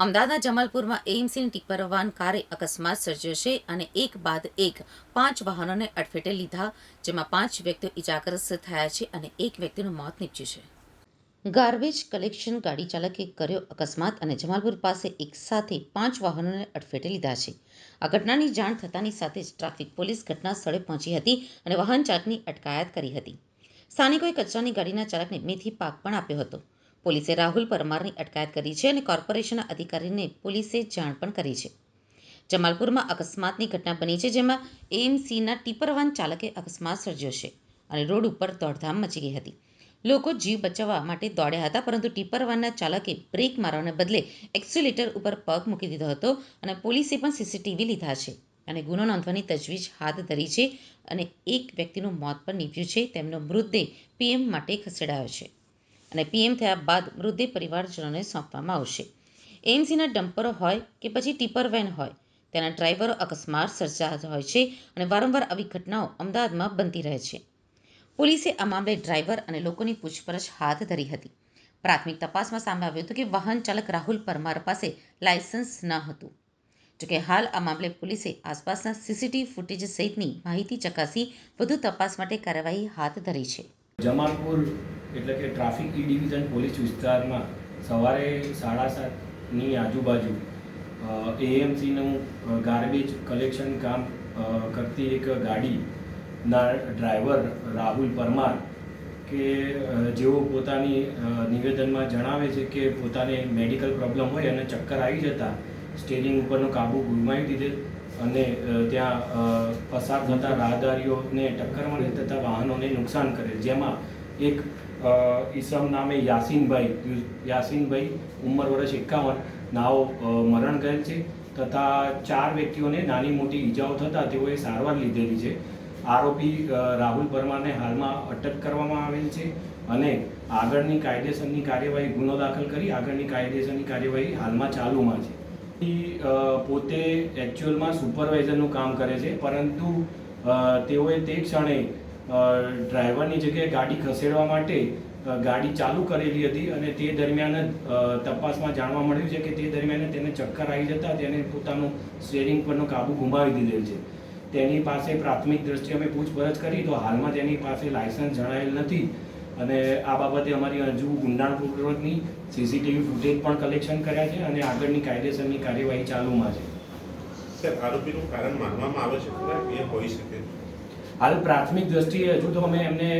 અમદાવાદના જમાલપુરમાં એએમસીની ટિપ્પર વાન કારે અકસ્માત સર્જ્યો છે અને એક બાદ એક પાંચ વાહનોને અડફેટે લીધા, જેમાં પાંચ વ્યક્તિઓ ઇજાગ્રસ્ત થયા છે અને એક વ્યક્તિનું મોત નીપજ્યું છે. ગાર્બેજ કલેક્શન ગાડી ચાલકે કર્યો અકસ્માત અને જમાલપુર પાસે એક સાથે પાંચ વાહનોને અડફેટે લીધા છે. આ ઘટનાની જાણ થતાની સાથે જ ટ્રાફિક પોલીસ ઘટના સ્થળે પહોંચી હતી અને વાહન ચાલકની અટકાયત કરી હતી. સ્થાનિકોએ કચરાની ગાડીના ચાલકને મેથી પાક પણ આપ્યો હતો. પોલીસે રાહુલ પરમારની અટકાયત કરી છે અને કોર્પોરેશનના અધિકારીને પોલીસે જાણ પણ કરી છે. જમાલપુરમાં અકસ્માતની ઘટના બની છે, જેમાં એએમસીના ટીપરવાન ચાલકે અકસ્માત સર્જ્યો છે અને રોડ ઉપર દોડધામ મચી ગઈ હતી. લોકો જીવ બચાવવા માટે દોડ્યા હતા, પરંતુ ટીપર વાનના ચાલકે બ્રેક મારવાને બદલે એક્સિલેટર ઉપર પગ મૂકી દીધો હતો અને પોલીસે પણ સીસીટીવી લીધા છે અને ગુનો નોંધવાની તજવીજ હાથ ધરી છે અને એક વ્યક્તિનું મોત પણ નીપજ્યું છે. તેમનો મૃતદેહ પીએમ માટે ખસેડાયો છે. અને પીએમ થયા બાદ મૃતદેહ પરિવારજનોને સોંપવામાં આવશે. એએમસીના ડમ્પરો હોય કે પછી ટીપર વેન હોય, તેના ડ્રાઈવરો અકસ્માત સર્જાતા હોય છે અને વારંવાર આવી ઘટનાઓ અમદાવાદમાં બનતી રહે છે. પોલીસે આ મામલે ડ્રાઈવર અને લોકોની પૂછપરછ હાથ ધરી હતી. પ્રાથમિક તપાસમાં સામે આવ્યું હતું કે વાહન ચાલક રાહુલ પરમાર પાસે લાયસન્સ ન હતું. જોકે હાલ આ મામલે પોલીસે આસપાસના સીસીટીવી ફૂટેજ સહિતની માહિતી ચકાસી વધુ તપાસ માટે કાર્યવાહી હાથ ધરી છે. જમાલપુર એટલે કે ટ્રાફિક ઈ ડિવિઝન પોલીસ વિસ્તારમાં સવારે સાડા સાતની આજુબાજુ એએમસીનું ગાર્બેજ કલેક્શન કામ કરતી એક ગાડીના ડ્રાઈવર રાહુલ પરમાર કે જેઓ પોતાની નિવેદનમાં જણાવે છે કે પોતાને મેડિકલ પ્રોબ્લેમ હોય અને ચક્કર આવી જતા સ્ટેરિંગ ઉપરનો કાબુ ગુમાવી દીધે અને ત્યાં પસાર થતા રાહદારીઓને ટક્કર મળે તથા વાહનોને નુકસાન કરે. જેમાં એક ઈસમ નામે યાસીનભાઈ યાસીનભાઈ ઉંમર વર્ષ એકાવન, નાઓ મરણ ગયેલ છે. તથા ચાર વ્યક્તિઓને નાની મોટી ઈજાઓ થતાં તેઓએ સારવાર લીધેલી છે. આરોપી રાહુલ પરમારને હાલમાં અટક કરવામાં આવેલ છે અને આગળની કાયદેસરની કાર્યવાહી ગુનો દાખલ કરી આગળની કાયદેસરની કાર્યવાહી હાલમાં ચાલુમાં છે. પોતે એકચ્યુઅલમાં સુપરવાઇઝરનું કામ કરે છે, પરંતુ તેઓએ તે ક્ષણે ડ્રાઈવરની જગ્યાએ ગાડી ખસેડવા માટે ગાડી ચાલુ કરેલી હતી અને તે દરમિયાન તપાસમાં જાણવા મળ્યું છે કે તે દરમિયાન તેને ચક્કર આવી જતા તેને પોતાનું સ્ટેરિંગ પરનો કાબુ ગુમાવી દીધેલ છે. તેની પાસે પ્રાથમિક દ્રષ્ટિએ અમે પૂછપરછ કરી, તો હાલમાં તેની પાસે લાયસન્સ જણાયેલ નથી. અને આ બાબતે અમારી હજુ ઊંડાણપૂર્વકની સીસીટીવી ફૂટેજ પણ કલેક્શન કર્યા છે અને આગળની કાયદેસરની કાર્યવાહી ચાલુમાં છે. આરોપીનું કારણ માનવામાં આવે છે એ હોઈ શકે. હાલ પ્રાથમિક દ્રષ્ટિએ હજુ તો અમે એમને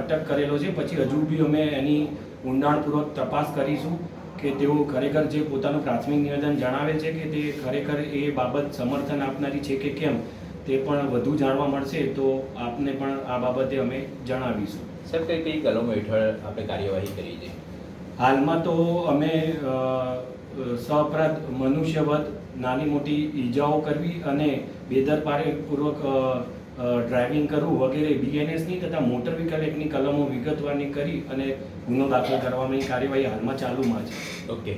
અટક કરેલો છે. પછી હજુ બી અમે એની ઊંડાણપૂર્વક તપાસ કરીશું કે તેઓ ખરેખર જે પોતાનું પ્રાથમિક નિવેદન જણાવે છે કે તે ખરેખર એ બાબત સમર્થન આપનારી છે કે કેમ તે પણ વધુ જાણવા મળશે. તો આપને પણ આ બાબતે અમે જણાવીશું. સર કઈ કઈ કલમો હેઠળ આપણે કાર્યવાહી કરી છે? હાલમાં તો અમે સઅપરાધ મનુષ્યવધ નાની મોટી ઈજાઓ કરવી અને બેદરપારીપૂર્વક ડ્રાઇવિંગ કરવું વગેરે બીએનએસની તથા મોટર વ્હીકલ એક્ટની કલમો વિગતવારની કરી અને ગુનો દાખલ કરવાની કાર્યવાહી હાલમાં ચાલુમાં છે. ઓકે